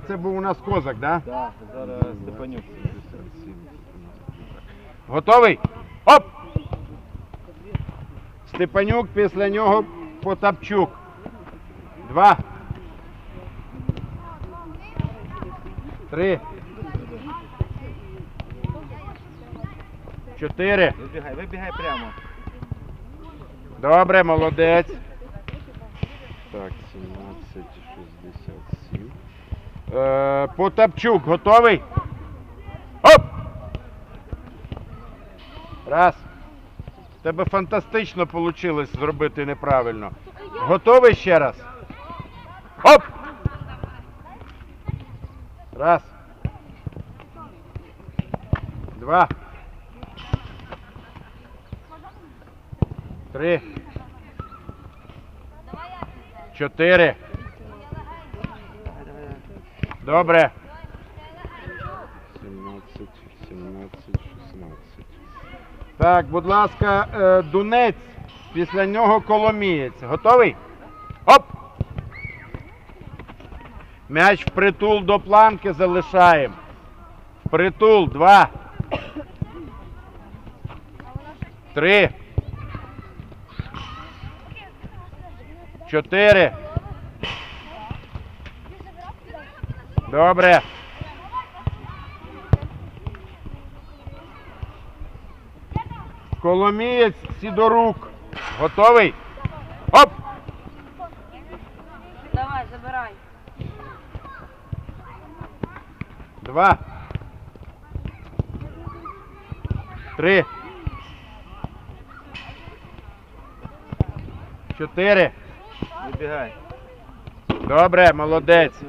це був у нас козак? Да? Так, зараз Степанюк. Готовий? Оп! Степанюк, після нього Потапчук. Два. Три. Чотири. Вибігай, вибігай прямо. Добре, молодець. Так, 17, 67. Е, Потапчук, готовий? Оп! Раз. Тебе фантастично вийшло зробити неправильно. Готовий ще раз? Оп! Раз. Два. Три. Чотири. Добре. 17, 17, 16. Так, будь ласка, е, Дунець. Після нього Коломієць. Готовий? Оп! М'яч впритул до планки залишаємо. Впритул. Два. Три. Чотири. Добре. Коломієць Сідорук. Готовий? Оп! Давай, забирай. Два. Три. Чотири. Вибігай. Добре, молодець.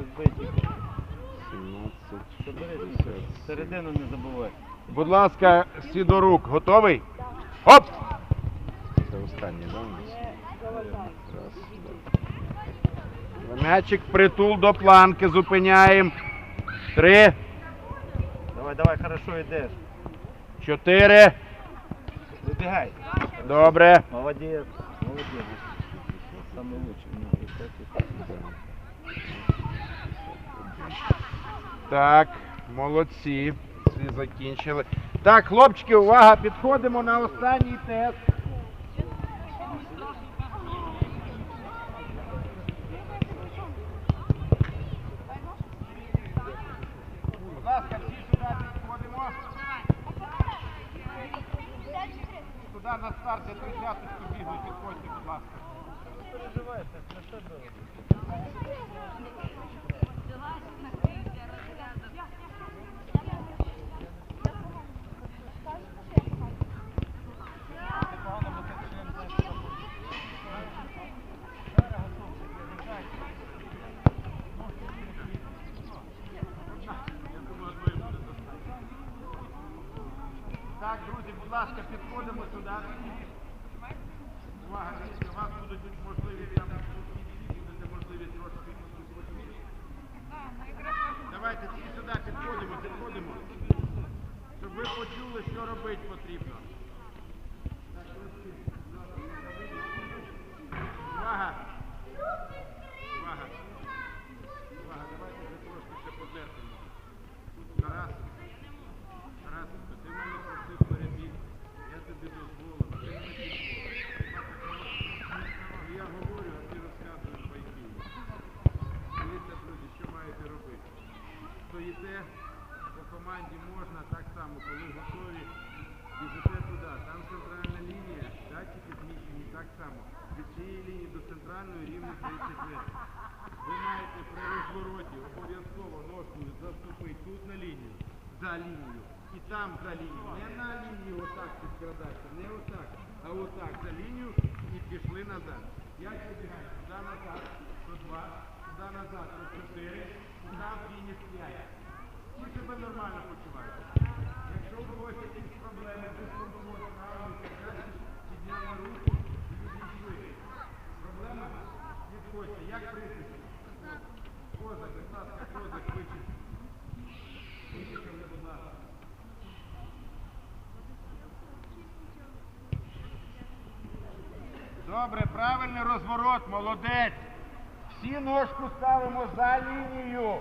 Збиті. 17, Забери. Середину не забувай. Будь ласка, Сідорук, готовий? Оп! Це останній, да, у нас? Раз, два. М'ячик притул до планки, зупиняємо. Три, Давай, давай, хорошо йдеш. чотири. Вибігай. Добре. Молодець. Молодець. Самый лучший. Ну. Так, молодці. Всі закінчили. Так, хлопчики, увага, підходимо на останній тест. Будь ласка, всі сюди підходимо. Туди на старт за тридцяточку бігли, підходьте, будь ласка. Так, друзі, будь ласка, підходимо сюди. Увага, у вас будуть можливість Ви маєте при розвороті обов'язково ножкою заступити тут на лінію, за лінію. І там за лінію. Не на лінію отак підкрадатися, не отак, а отак за лінію і пішли назад. Як вибігають? Туди назад, то два, туди назад, то чотири, туди фініш п'ять. Ви себе нормально почуваєте. Добре, правильний розворот, молодець. Всі ножку ставимо за лінію.